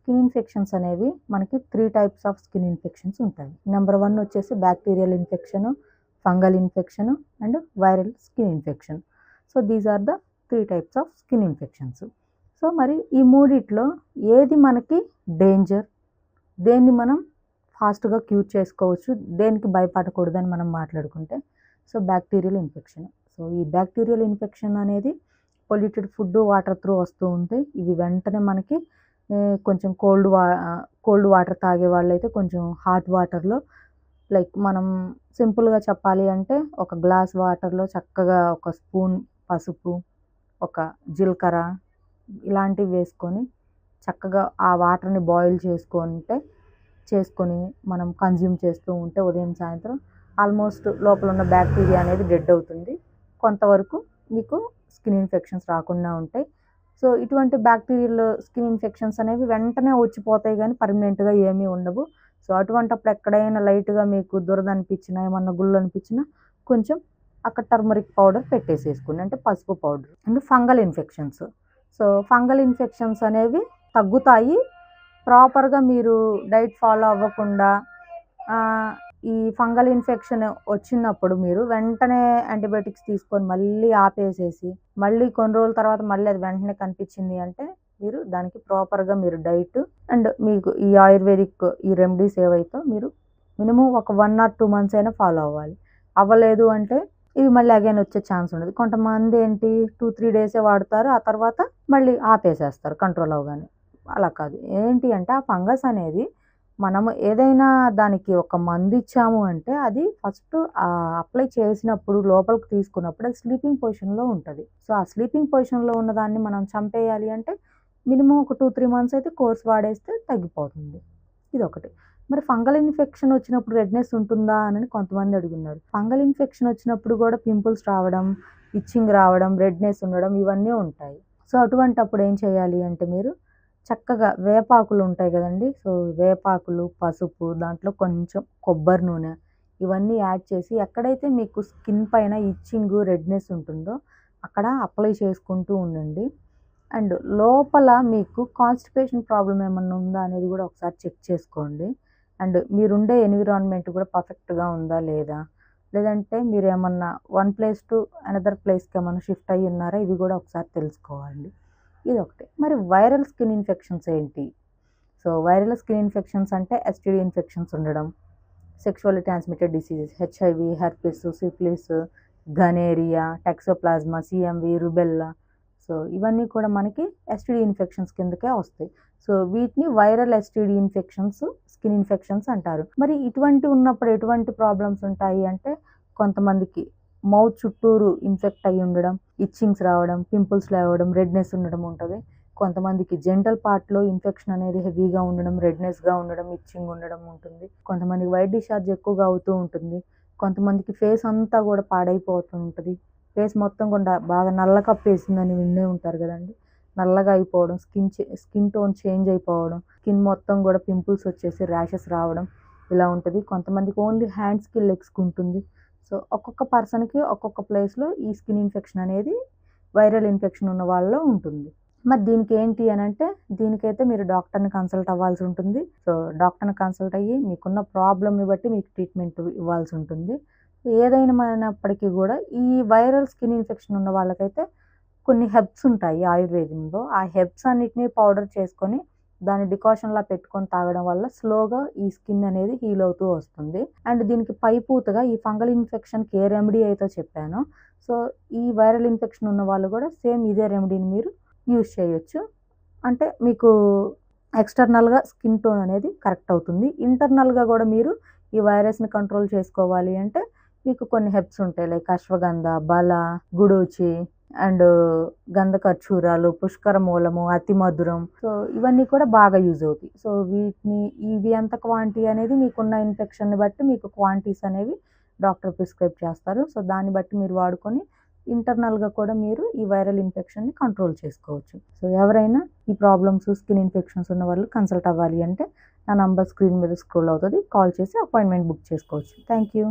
Skin infections అనేవి మనకి three types of skin infections ఉంటాయి. నెంబర్ వన్ వచ్చేసి bacterial infection fungal infection and viral skin infection so these are the three types of skin infections so మరి ఈ మూడిట్లో ఏది మనకి డేంజర్ దేన్ని మనం ఫాస్ట్గా క్యూర్ చేసుకోవచ్చు? దేనికి భయపడకూడదని మనం మాట్లాడుకుంటే సో బ్యాక్టీరియల్ ఇన్ఫెక్షన్ సో ఈ బ్యాక్టీరియల్ ఇన్ఫెక్షన్ అనేది పొల్యూటెడ్ ఫుడ్ వాటర్ త్రూ వస్తూ ఉంటాయి ఇవి వెంటనే మనకి కొంచెం కోల్డ్ వా కోల్డ్ వాటర్ తాగే వాళ్ళైతే కొంచెం హాట్ వాటర్లో లైక్ మనం సింపుల్గా చెప్పాలి అంటే ఒక గ్లాస్ వాటర్లో చక్కగా ఒక స్పూన్ పసుపు ఒక జీలకర్ర ఇలాంటివి వేసుకొని చక్కగా ఆ వాటర్ని బాయిల్ చేసుకుంటే చేసుకొని మనం కన్జ్యూమ్ చేస్తూ ఉంటే ఉదయం సాయంత్రం ఆల్మోస్ట్ లోపల ఉన్న బ్యాక్టీరియా అనేది డెడ్ అవుతుంది. కొంతవరకు మీకు స్కిన్ ఇన్ఫెక్షన్స్ రాకుండా ఉంటాయి. సో ఇటువంటి బ్యాక్టీరియల్ స్కిన్ ఇన్ఫెక్షన్స్ అనేవి వెంటనే వచ్చిపోతాయి కానీ పర్మనెంట్గా ఏమీ ఉండవు. సో అటువంటప్పుడు ఎక్కడైనా లైట్గా మీకు దురద అనిపించినా ఏమన్నా గుళ్ళు అనిపించినా కొంచెం అక్కడ టర్మరిక్ పౌడర్ పెట్టేసేసుకోండి. అంటే పసుపు powder and fungal infections. So fungal infections అనేవి తగ్గుతాయి. ప్రాపర్గా మీరు డైట్ ఫాలో అవ్వకుండా ఈ ఫంగల్ ఇన్ఫెక్షన్ వచ్చినప్పుడు మీరు వెంటనే యాంటీబయాటిక్స్ తీసుకొని మళ్ళీ ఆపేసేసి మళ్ళీ కొన్ని రోజుల తర్వాత మళ్ళీ అది వెంటనే కనిపించింది అంటే మీరు దానికి ప్రాపర్గా మీరు డైట్ అండ్ మీకు ఈ ఆయుర్వేదిక్ ఈ రెమెడీస్ ఏవైతే మీరు మినిమం ఒక వన్ ఆర్ టూ మంత్స్ అయినా ఫాలో అవ్వాలి. అవ్వలేదు అంటే ఇవి మళ్ళీ అగైన్ వచ్చే ఛాన్స్ ఉండదు. కొంతమంది ఏంటి టూ త్రీ డేసే వాడతారు ఆ తర్వాత మళ్ళీ ఆపేసేస్తారు కంట్రోల్ అవగానే అలా కాదు. ఏంటి అంటే ఆ ఫంగస్ అనేది మనము ఏదైనా దానికి ఒక మందు ఇచ్చాము అంటే అది ఫస్ట్ అప్లై చేసినప్పుడు లోపలికి తీసుకున్నప్పుడు అది స్లీపింగ్ పొజిషన్లో ఉంటుంది. సో ఆ స్లీపింగ్ పొజిషన్లో ఉన్నదాన్ని మనం చంపేయాలి అంటే మినిమం ఒక టూ త్రీ మంత్స్ అయితే కోర్స్ వాడేస్తే తగ్గిపోతుంది. ఇది ఒకటి మరి ఫంగల్ ఇన్ఫెక్షన్ వచ్చినప్పుడు రెడ్నెస్ ఉంటుందా అని కొంతమంది అడుగున్నారు. ఫంగల్ ఇన్ఫెక్షన్ వచ్చినప్పుడు కూడా పింపుల్స్ రావడం ఇచ్చింగ్ రావడం రెడ్నెస్ ఉండడం ఇవన్నీ ఉంటాయి. సో అటువంటి అప్పుడు ఏం చేయాలి అంటే మీరు చక్కగా వేపాకులు ఉంటాయి కదండి. సో వేపాకులు పసుపు దాంట్లో కొంచెం కొబ్బరి నూనె ఇవన్నీ యాడ్ చేసి ఎక్కడైతే మీకు స్కిన్ పైన ఇచ్చింగ్ రెడ్నెస్ ఉంటుందో అక్కడ అప్లై చేసుకుంటూ ఉండండి. అండ్ లోపల మీకు కాన్స్టిపేషన్ ప్రాబ్లం ఏమన్నా ఉందా అనేది కూడా ఒకసారి చెక్ చేసుకోండి. అండ్ మీరుండే ఎన్విరాన్మెంట్ కూడా పర్ఫెక్ట్గా ఉందా లేదా? లేదంటే మీరు ఏమన్నా వన్ ప్లేస్ టు అనదర్ ప్లేస్కి ఏమన్నా షిఫ్ట్ అయ్యి ఉన్నారా ఇవి కూడా ఒకసారి తెలుసుకోవాలి ఇది ఒకటి మరి వైరల్ స్కిన్ ఇన్ఫెక్షన్స్ ఏంటి? సో వైరల్ స్కిన్ ఇన్ఫెక్షన్స్ అంటే ఎస్టీడీ ఇన్ఫెక్షన్స్ ఉండడం sexually transmitted diseases HIV herpes syphilis gonorrhoea toxoplasma CMV rubella. So ఇవన్నీ కూడా మనకి ఎస్టీడీ ఇన్ఫెక్షన్స్ కిందకే వస్తాయి. సో వీటిని viral STD infections skin infections అంటారు. మరి ఇటువంటి ఉన్నప్పుడు ఎటువంటి ప్రాబ్లమ్స్ ఉంటాయి అంటే కొంతమందికి మౌత్ చుట్టూరు ఇన్ఫెక్ట్ అయ్యి ఉండడం ఇచ్చింగ్స్ రావడం పింపుల్స్ లేవడం రెడ్నెస్ ఉండడం ఉంటుంది. కొంతమందికి జెంటల్ పార్ట్లో ఇన్ఫెక్షన్ అనేది హెవీగా ఉండడం రెడ్నెస్గా ఉండడం ఇచ్చింగ్ ఉండడం ఉంటుంది. కొంతమందికి వైట్ డిశ్చార్జ్ ఎక్కువగా అవుతూ ఉంటుంది. కొంతమందికి ఫేస్ అంతా కూడా పాడైపోతూ ఉంటుంది. ఫేస్ మొత్తం కూడా బాగా నల్ల కప్పేసిందని వినే ఉంటారు కదండి. నల్లగా అయిపోవడం స్కిన్ స్కిన్ టోన్ చేంజ్ అయిపోవడం స్కిన్ మొత్తం కూడా పింపుల్స్ వచ్చేసి ర్యాషెస్ రావడం ఇలా ఉంటుంది. కొంతమందికి ఓన్లీ హ్యాండ్స్కి లెగ్స్కి ఉంటుంది. సో ఒక్కొక్క పర్సన్కి ఒక్కొక్క ప్లేస్లో ఈ స్కిన్ ఇన్ఫెక్షన్ అనేది వైరల్ ఇన్ఫెక్షన్ ఉన్న వాళ్ళలో ఉంటుంది. మరి దీనికి ఏంటి అని అంటే దీనికైతే మీరు డాక్టర్ని కన్సల్ట్ అవ్వాల్సి ఉంటుంది. సో డాక్టర్ని కన్సల్ట్ అయ్యి మీకున్న ప్రాబ్లమ్ని బట్టి మీకు ట్రీట్మెంట్ ఇవ్వాల్సి ఉంటుంది. ఏదైనా కూడా ఈ వైరల్ స్కిన్ ఇన్ఫెక్షన్ ఉన్న వాళ్ళకైతే కొన్ని హెబ్స్ ఉంటాయి ఆయుర్వేదంలో. ఆ హెబ్స్ అన్నిటినీ పౌడర్ చేసుకొని దాన్ని డికాషన్లా పెట్టుకొని తాగడం వల్ల స్లోగా ఈ స్కిన్ అనేది హీల్ అవుతూ వస్తుంది. అండ్ దీనికి పైపూతగా ఈ ఫంగల్ ఇన్ఫెక్షన్కి ఏ రెమెడీ అయితే చెప్పానో సో ఈ వైరల్ ఇన్ఫెక్షన్ ఉన్న వాళ్ళు కూడా సేమ్ ఇదే రెమెడీని మీరు యూజ్ చేయొచ్చు. అంటే మీకు ఎక్స్టర్నల్గా స్కిన్ టోన్ అనేది కరెక్ట్ అవుతుంది. ఇంటర్నల్గా కూడా మీరు ఈ వైరస్ని కంట్రోల్ చేసుకోవాలి అంటే మీకు కొన్ని హెబ్స్ ఉంటాయి లైక్ అశ్వగంధ బల గుడూచి అండ్ గంధ ఖర్చూరాలు పుష్కర మూలము అతి మధురం. సో ఇవన్నీ కూడా బాగా యూజ్ అవుతాయి. సో వీటిని ఇవి ఎంత క్వాంటిటీ అనేది మీకున్న ఇన్ఫెక్షన్ని బట్టి మీకు క్వాంటిటీస్ అనేవి డాక్టర్ ప్రిస్క్రైబ్ చేస్తారు. సో దాన్ని బట్టి మీరు వాడుకొని ఇంటర్నల్గా కూడా మీరు ఈ వైరల్ ఇన్ఫెక్షన్ని కంట్రోల్ చేసుకోవచ్చు. సో ఎవరైనా ఈ ప్రాబ్లమ్స్ స్కిన్ ఇన్ఫెక్షన్స్ ఉన్న వాళ్ళు కన్సల్ట్ అవ్వాలి అంటే నా నంబర్ స్క్రీన్ మీద స్క్రోల్ అవుతుంది. కాల్ చేసి అపాయింట్మెంట్ బుక్ చేసుకోవచ్చు. Thank you.